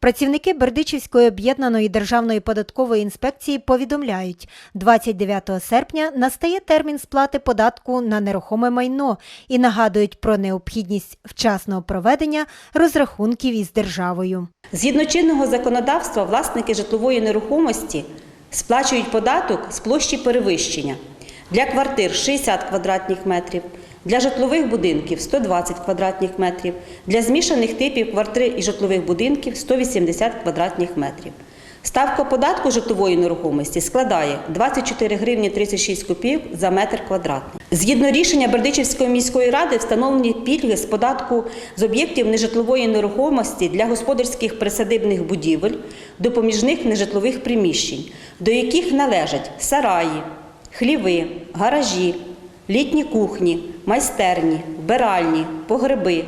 Працівники Бердичівської об'єднаної державної податкової інспекції повідомляють, 29 серпня настає термін сплати податку на нерухоме майно і нагадують про необхідність вчасного проведення розрахунків із державою. Згідно чинного законодавства, власники житлової нерухомості сплачують податок з площі перевищення для квартир 60 квадратних метрів, для житлових будинків 120 квадратних метрів, для змішаних типів квартир і житлових будинків 180 квадратних метрів. Ставка податку житлової нерухомості складає 24 гривні 36 копійок за метр квадратний. Згідно рішення Бердичівської міської ради встановлені пільги з податку з об'єктів нежитлової нерухомості для господарських присадибних будівель, допоміжних нежитлових приміщень, до яких належать сараї, хліви, гаражі, літні кухні, майстерні, вбиральні, погреби,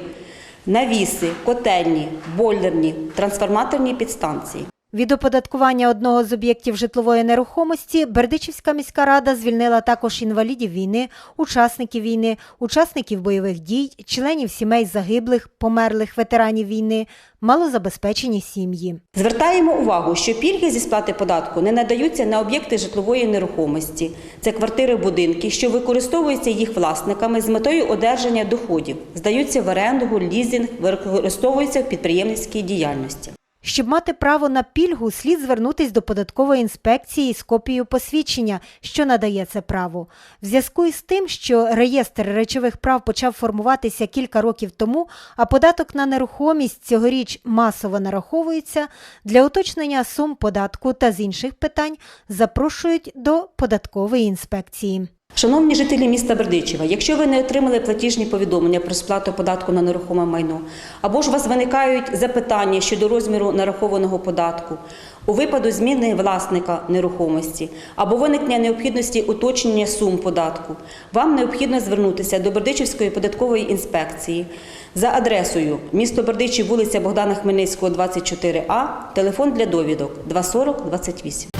навіси, котельні, бойлерні, трансформаторні підстанції. Від оподаткування одного з об'єктів житлової нерухомості Бердичівська міська рада звільнила також інвалідів війни, учасників війни, учасників бойових дій, членів сімей загиблих, померлих ветеранів війни, малозабезпечені сім'ї. Звертаємо увагу, що пільги зі сплати податку не надаються на об'єкти житлової нерухомості. Це квартири будинки, що використовуються їх власниками з метою одержання доходів, здаються в оренду, лізинг, використовуються в підприємницькій діяльності. Щоб мати право на пільгу, слід звернутись до податкової інспекції з копією посвідчення, що надає це право. В зв'язку із тим, що реєстр речових прав почав формуватися кілька років тому, а податок на нерухомість цьогоріч масово нараховується, для уточнення сум податку та з інших питань запрошують до податкової інспекції. Шановні жителі міста Бердичева, якщо ви не отримали платіжні повідомлення про сплату податку на нерухоме майно, або ж у вас виникають запитання щодо розміру нарахованого податку, у випаду зміни власника нерухомості або виникнення необхідності уточнення сум податку, вам необхідно звернутися до Бердичівської податкової інспекції за адресою місто Бердичів, вулиця Богдана Хмельницького, 24А, телефон для довідок 240 28.